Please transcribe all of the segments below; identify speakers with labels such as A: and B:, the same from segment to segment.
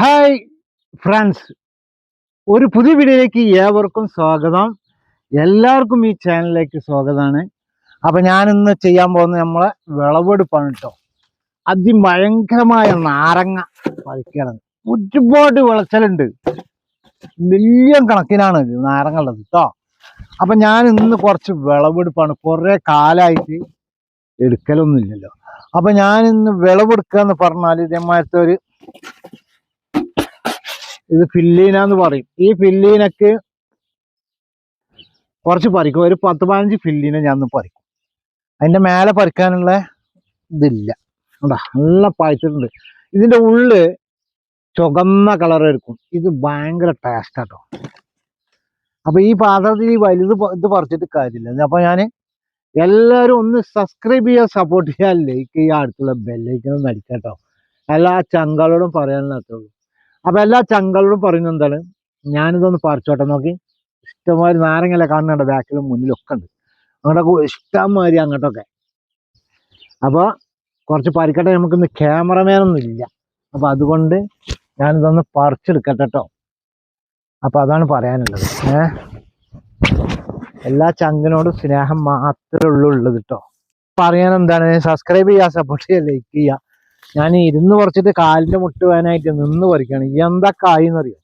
A: Hi friends ഒരു പുതിയ വീഡിയോയിലേക്ക് ഏവർക്കും സ്വാഗതം. എല്ലാവർക്കും ഈ ചാനലിലേക്ക് സ്വാഗതമാണ്. അപ്പൊ ഞാൻ ഇന്ന് ചെയ്യാൻ പോകുന്നത് നമ്മളെ വിളവെടുപ്പാണ് കേട്ടോ അതിഭയങ്കരമായ നാരങ്ങ പറിക്കണം. ഒരുപാട് വിളച്ചലുണ്ട്. മില്യൺ കണക്കിനാണ് നാരങ്ങ ഉള്ളത് കേട്ടോ അപ്പൊ ഞാൻ ഇന്ന് കുറച്ച് വിളവെടുപ്പാണ്. കുറെ കാലമായിട്ട് എടുക്കലൊന്നുമില്ലല്ലോ. അപ്പൊ ഞാൻ ഇന്ന് വിളവെടുക്കുക എന്ന് പറഞ്ഞാൽ ഇതേമാരത്തെ ഒരു ഇത് ഫില്ലീന എന്ന് പറയും. ഈ ഫില്ലീനക്ക് കുറച്ച് പറിക്കും. ഒരു പത്ത് പതിനഞ്ച് ഫില്ലീന ഞാൻ പറിക്കും. അതിന്റെ മേലെ പറിക്കാനുള്ള ഇതില്ല. കണ്ടാ? നല്ല പായച്ചിട്ടുണ്ട് ഇതിന്റെ ഉള്ള് ചുവന്ന കളർ എടുക്കും. ഇത് ഭയങ്കര ടേസ്റ്റ് കേട്ടോ അപ്പൊ ഈ പാത്രത്തിൽ ഈ വലുത് ഇത് പറിച്ചിട്ട് കാര്യമില്ല. അപ്പൊ ഞാൻ എല്ലാവരും ഒന്ന് സബ്സ്ക്രൈബ് ചെയ്യാൻ സപ്പോർട്ട് ചെയ്യാൻ ലൈക്ക് ചെയ്യുക അടുത്തുള്ള ബെല്ലൈക്കണം നടിക്കാട്ടോ എല്ലാ ചങ്കളോടും പറയാനുള്ളൂ അപ്പൊ എല്ലാ ചങ്കളോടും പറയുന്നത് എന്താണ്? ഞാനിതൊന്ന് പറിച്ചോട്ടെ നോക്കി. ഇഷ്ടംമാതിരി നാരങ്ങല കാണുന്നുണ്ട് ബാക്കിലും മുന്നിലൊക്കെ ഉണ്ട്. അങ്ങോട്ടൊക്കെ ഇഷ്ടംമാതിരി അങ്ങോട്ടൊക്കെ. അപ്പൊ കുറച്ച് പറിക്കട്ടെ നമുക്കിന്ന് ക്യാമറമാനൊന്നും ഇല്ല. അപ്പൊ അതുകൊണ്ട് ഞാനിതൊന്ന് പറിച്ചെടുക്കട്ടെ കേട്ടോ അപ്പൊ അതാണ് പറയാനുള്ളത്. ഏ? എല്ലാ ചങ്കിനോടും സ്നേഹം മാത്രമേ ഉള്ളൂ ഉള്ളത് കേട്ടോ പറയാൻ എന്താണ്? സബ്സ്ക്രൈബ് ചെയ്യുക സപ്പോർട്ട് ചെയ്യുക ലൈക്ക് ചെയ്യുക. ഞാൻ ഇരുന്ന് പറിച്ചിട്ട് കാലിന്റെ മുട്ട് വേനായിട്ട് നിന്ന് പറിക്കാണ്. എന്താ കായ് എന്നറിയോ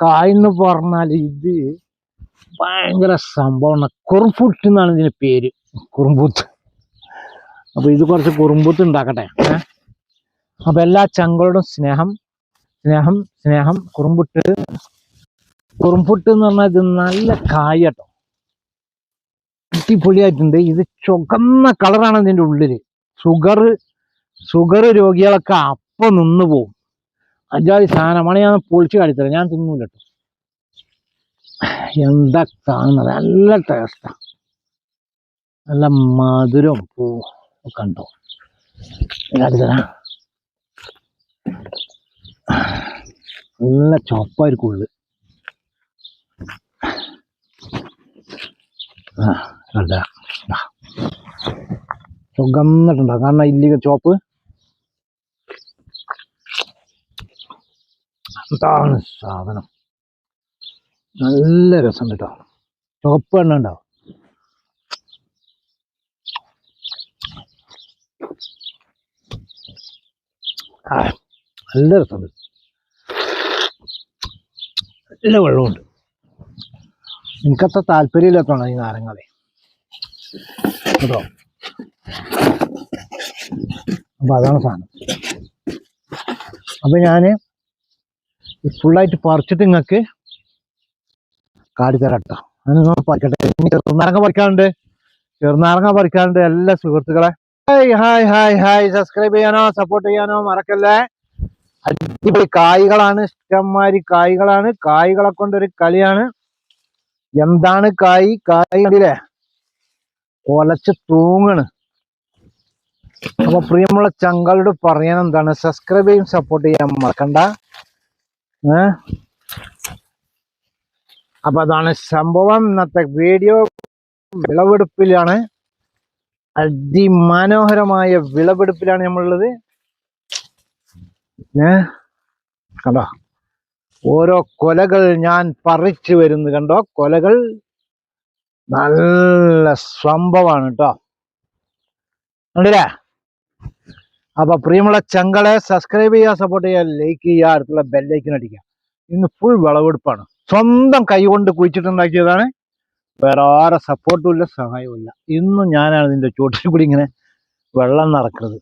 A: കായ് എന്ന് പറഞ്ഞാൽ ഇത് ഭയങ്കര സംഭവമാണ്. കുറുമ്പുട്ട് എന്നാണ് ഇതിന്റെ പേര്. കുറുമ്പൂത്ത് അപ്പൊ ഇത് കുറച്ച് കുറുമ്പൂത്ത് ഉണ്ടാക്കട്ടെ. ഏ? അപ്പൊ എല്ലാ ചങ്കളോടും സ്നേഹം സ്നേഹം സ്നേഹം കുറുമ്പുട്ട് കുറുമ്പുട്ട് എന്ന് പറഞ്ഞാൽ ഇത് നല്ല കായ കേട്ടോ. അടിപൊളിയായിട്ടുണ്ട്. ഇത് ചുവന്ന കളറാണ് ഇതിന്റെ ഉള്ളിൽ. ഷുഗർ ഷുഗർ രോഗികളൊക്കെ അപ്പം നിന്ന് പോവും. അഞ്ചാതി സാധനമാണ് ഞാൻ പൊളിച്ച് കാണിച്ചത് ഞാൻ തിന്നൂല കേട്ടോ എന്താ കാണുന്നത് നല്ല ടേസ്റ്റാ നല്ല മധുരം. പൂ ഒക്കെ ഉണ്ടോ നല്ല ചുവപ്പായിരിക്കും ആ കണ്ട? ചുവന്നിട്ടുണ്ടോ കാരണം ഇല്ലിക ചോപ്പ് എന്താണ് സാധനം. നല്ല രസം കേട്ടോ ചുവപ്പ് എണ്ണ ഉണ്ടാവും നല്ല രസമുണ്ട്. നല്ല വെള്ളമുണ്ട്. എനിക്കത്ര താല്പര്യമില്ലാത്തതാണ് ഈ നാരങ്ങളെ കേട്ടോ? അപ്പൊ അതാണ് സാധനം. അപ്പൊ ഞാൻ ഫുള്ളായിട്ട് പറിച്ചിട്ട് നിങ്ങൾക്ക് കാടിത്തരാം കേട്ടോ അത് പറിക്കട്ടെ. ചെറുനാരങ്ങ പറിക്കാനുണ്ട്. ചെറുനാരങ്ങ പറിക്കാനുണ്ട് എല്ലാ സുഹൃത്തുക്കളെ. Hi hi hi hi subscribe ചെയ്യാനോ സപ്പോർട്ട് ചെയ്യാനോ മറക്കല്ലേ. അടിപൊളി കായ്കളാണ്. ഇഷ്ടംമാതിരി കായ്കളാണ്. കായ്കളെ കൊണ്ടൊരു കളിയാണ്. എന്താണ് കായ്? കായ് കണ്ടില്ലേ? ഒലച്ച് തൂങ്ങണ്. അപ്പൊ പ്രിയമുള്ള ചങ്കളോട് പറയാൻ എന്താണ്? സബ്സ്ക്രൈബ് ചെയ്യും സപ്പോർട്ട് ചെയ്യാൻ മറക്കണ്ട. അപ്പൊ അതാണ് സംഭവം. ഇന്നത്തെ വീഡിയോ വിളവെടുപ്പിലാണ്. അതിമനോഹരമായ വിളവെടുപ്പിലാണ് നമ്മളുള്ളത്. ഏ? കണ്ടോ? ഓരോ കൊലകൾ ഞാൻ പറിച്ചു വരുന്നു കണ്ടോ? കൊലകൾ നല്ല സംഭവമാണ് കേട്ടോ. കണ്ടില്ലേ? അപ്പൊ പ്രിയമുള്ള ചങ്കളെ സബ്സ്ക്രൈബ് ചെയ്യുക സപ്പോർട്ട് ചെയ്യുക ലൈക്ക് ചെയ്യുക അടുത്തുള്ള ബെല്ലൈക്കൻ അടിക്കുക. ഇന്ന് ഫുൾ വിളവെടുപ്പാണ്. സ്വന്തം കൈ കൊണ്ട് കുഴിച്ചിട്ടുണ്ടാക്കിയതാണ്. വേറെ ആരെ സപ്പോർട്ടും ഇല്ല സഹായവും ഇല്ല. ഇന്നും ഞാനാണ് ഇതിന്റെ ചുവട്ടിൽ കൂടി ഇങ്ങനെ വെള്ളം നടക്കുന്നത്.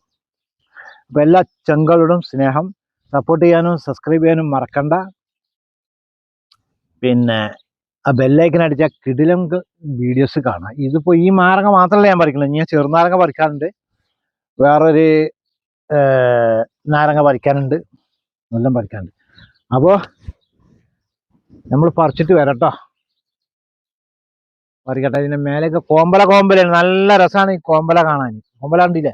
A: അപ്പൊ എല്ലാ ചങ്കളോടും സ്നേഹം സപ്പോർട്ട് ചെയ്യാനും സബ്സ്ക്രൈബ് ചെയ്യാനും മറക്കണ്ട. പിന്നെ ആ ബെല്ലൈക്കൻ അടിച്ച കിടിലം വീഡിയോസ് കാണാം. ഇതിപ്പോൾ ഈ മാർഗം മാത്രമല്ല ഞാൻ പറിക്കുന്നത് ഞാൻ ചെറുനാരങ്ങ പറിക്കാറുണ്ട് വേറൊരു നാരങ്ങ പറിക്കാനുണ്ട്. എല്ലാം പറിക്കാനുണ്ട്. അപ്പോൾ നമ്മൾ പറിച്ചിട്ട് വരട്ടോ. പറിക്കട്ടെ. ഇതിന്റെ മേലേക്ക് കോമ്പല കോമ്പലാണ് നല്ല രസമാണ് ഈ കോമ്പല കാണാൻ. കോമ്പല കണ്ടില്ലേ?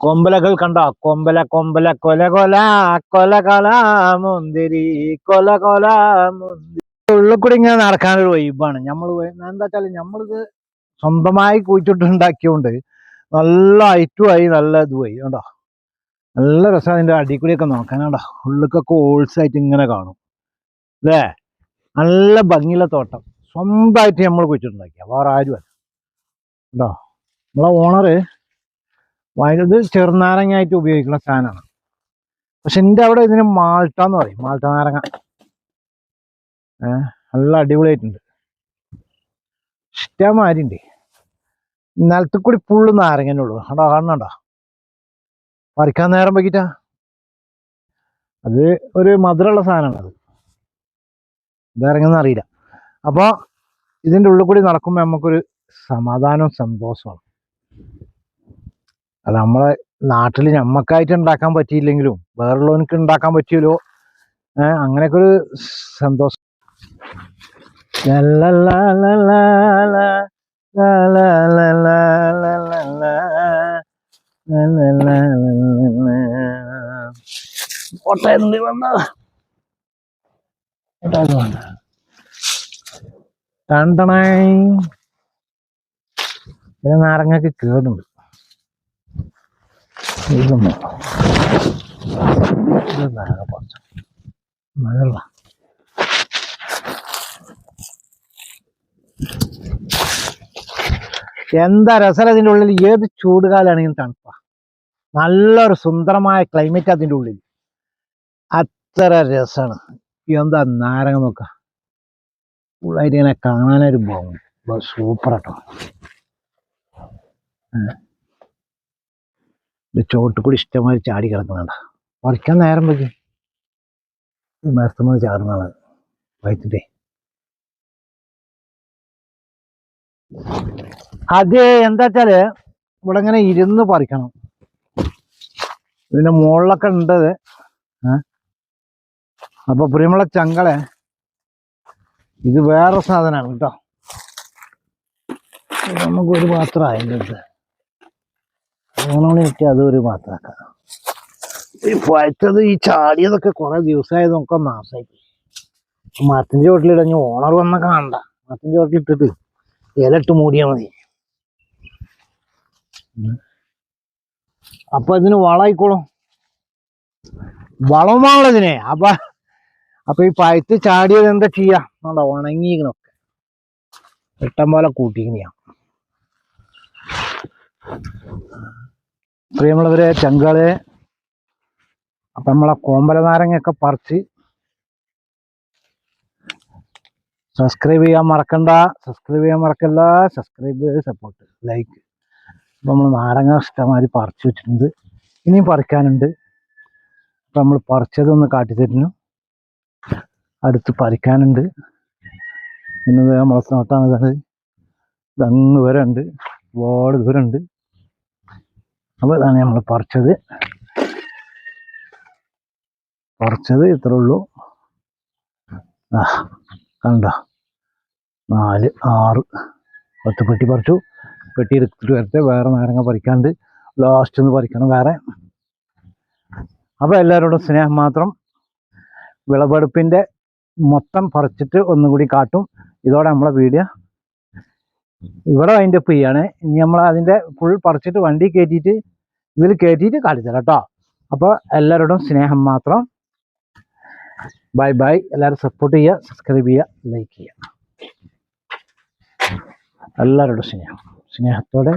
A: കൊമ്പലകൾ കണ്ടോ? കൊമ്പല കൊമ്പല കൊല കൊല കൊല കൊല മുന്തിരി കൊല കൊല മുന്തിരി. ഉള്ളിൽ കൂടി ഇങ്ങനെ നടക്കാനൊരു വൈബാണ് നമ്മൾ എന്താ വെച്ചാൽ നമ്മളിത് സ്വന്തമായി കുഴിച്ചിട്ടുണ്ടാക്കിയോണ്ട് നല്ല ഐറ്റുമായി നല്ല ഇതുമായി കണ്ടോ? നല്ല രസം അതിന്റെ അടിയിൽ കൂടിയൊക്കെ നോക്കാനാടാ ഉള്ളിക്കൊക്കെ ഓൾസായിട്ട് ഇങ്ങനെ കാണും. അല്ലേ? നല്ല ഭംഗിയുള്ള തോട്ടം. സ്വന്തമായിട്ട് നമ്മൾ കുഴിച്ചിട്ടുണ്ടാക്കിയ വേറെ ആരും അല്ല. കേട്ടോ നമ്മളെ ഓണറ് വയലത് ചെറുനാരങ്ങയായിട്ട് ഉപയോഗിക്കുന്ന സാധനമാണ്. പക്ഷെ എന്റെ അവിടെ ഇതിന് മാൾട്ട എന്ന് പറയും മാൾട്ട നാരങ്ങ. ഏഹ് നല്ല അടിപൊളിയായിട്ടുണ്ട്. ഇഷ്ടമാരിണ്ടേ നിലത്ത് കൂടി ഫുള്ള് നാരങ്ങന്നെ ഉള്ളൂ കണ്ടോ? കാണണണ്ടോ പറിക്കാൻ നേരം വൈകിട്ടാ. അത് ഒരു മധുരമുള്ള സാധനമാണ് അത്. ഇതിറങ്ങുന്ന അറിയില്ല. അപ്പോൾ ഇതിന്റെ ഉള്ളിൽ കൂടി നടക്കുമ്പോൾ നമുക്കൊരു സമാധാനവും സന്തോഷമാണ് അത് നമ്മളെ നാട്ടിൽ ഞമ്മക്കായിട്ട് ഉണ്ടാക്കാൻ പറ്റിയില്ലെങ്കിലും വേറുള്ളവനക്ക് ഉണ്ടാക്കാൻ പറ്റിയല്ലോ അങ്ങനെയൊക്കെ ഒരു സന്തോഷം. ലല്ലലാലലാല, ലാലാലലാലലാല, കോട്ടയത്ത് വന്ന കണ്ടണേ നാരങ്ങക്ക് കേടുണ്ട്. എന്താ രസം അതിന്റെ ഉള്ളിൽ? ഏത് ചൂടുകാലാണെങ്കിലും തണുപ്പ. നല്ലൊരു സുന്ദരമായ ക്ലൈമറ്റ് അതിന്റെ ഉള്ളിൽ. അത്ര രസമാണ് എന്താ നാരങ്ങ നോക്ക. ഫുള്ളായിട്ട് ഇങ്ങനെ കാണാനൊരു ഭാവം സൂപ്പർ ആട്ടോ ഇത് ചോട്ട് കൂടി ഇഷ്ടമായി ചാടി കിടക്കുന്നുണ്ട്. പറിക്കാൻ നേരം വെക്കി മരത്തുമ്പോൾ ചാടുന്നതാണ്. വൈത്തിട്ടേ അത് എന്താ വെച്ചാൽ ഇവിടെ ഇങ്ങനെ ഇരുന്ന് പറിക്കണം. ഇതിന്റെ മുകളിലൊക്കെ ഉണ്ട് ഇത്. ഏ അപ്പൊ പ്രിയമുള്ള ചങ്കളെ ഇത് വേറെ സാധനമാണ് കേട്ടോ. ഇത് നമുക്ക് ഒരു പാത്രം അതിന്റെ അടുത്ത്. അങ്ങനെ കിട്ടിയ അതൊരു പാത്രമാക്കാം ഈ പഴുത്തത് ഈ ചാടിയതൊക്കെ കുറെ ദിവസമായത് നമുക്ക് നാശമായി മരത്തിന്റെ ചോട്ടിലിടഞ്ഞ് ഓണർ വന്ന കാണണ്ട. മരത്തിന്റെ ചോട്ടിലിട്ടിട്ട് ഇലട്ട് മൂടിയാൽ മതി. അപ്പൊ ഇതിന് വളമായിക്കോളും. വളമാണല്ലോ ഇതിനെ? അപ്പൊ അപ്പൊ ഈ പഴുത്ത് ചാടിയത് എന്താ ചെയ്യാ? ഉണങ്ങിയിരിക്കണൊക്കെ ഇട്ടം പോലെ കൂട്ടിക്കണിയാ പ്രിയമുള്ളവരെ ചെങ്കളെ അപ്പൊ നമ്മളെ കോമ്പല നാരങ്ങയൊക്കെ പറിച്ച് സബ്സ്ക്രൈബ് ചെയ്യാൻ മറക്കണ്ട. സബ്സ്ക്രൈബ് ചെയ്യാൻ മറക്കല്ല. സബ്സ്ക്രൈബ് സപ്പോർട്ട് ലൈക്ക് നമ്മൾ നാരങ്ങ ഇഷ്ടമാതിരി പറിച്ചു വെച്ചിട്ടുണ്ട്. ഇനിയും പറിക്കാനുണ്ട്. അപ്പം നമ്മൾ പറിച്ചതൊന്ന് കാട്ടിത്തരുന്നു. അടുത്ത് പറിക്കാനുണ്ട്. ഇന്നത് നമ്മളെ നോട്ടാണ് ഇതാണ്. ഇതങ്ങ് വരെ ഉണ്ട് ഒരുപാട് ദൂരം ഉണ്ട് അപ്പോൾ ഇതാണ് നമ്മൾ പറിച്ചത്. പറിച്ചത് ഇത്രേ ഉള്ളൂ. ആ കണ്ട? നാല് ആറ്. പത്ത് പെട്ടി പറിച്ചു. പെട്ടി എടുത്തിട്ട് വരട്ടെ. വേറെ നാരങ്ങ പറിക്കാണ്ട് ലാസ്റ്റ് ഒന്ന് പറിക്കണം വേറെ. അപ്പോൾ എല്ലാവരോടും സ്നേഹം മാത്രം. വിളവെടുപ്പിന്റെ മൊത്തം പറിച്ചിട്ട് ഒന്നും കൂടി കാട്ടും. ഇതോടെ നമ്മളെ വീഡിയോ ഇവിടെ അതിന്റെ പെയ്യാണ് ഇനി നമ്മൾ അതിന്റെ ഫുൾ പറിച്ചിട്ട് വണ്ടി കയറ്റിയിട്ട് ഇതിൽ കയറ്റിയിട്ട് കാട്ടിത്തരാം കേട്ടോ. അപ്പോൾ എല്ലാവരോടും സ്നേഹം മാത്രം. ബൈ ബൈ എല്ലാവരും സപ്പോർട്ട് ചെയ്യുക സബ്സ്ക്രൈബ് ചെയ്യുക ലൈക്ക് ചെയ്യുക. എല്ലാവരോടും സ്നേഹം. സ്നേഹത്തോടെ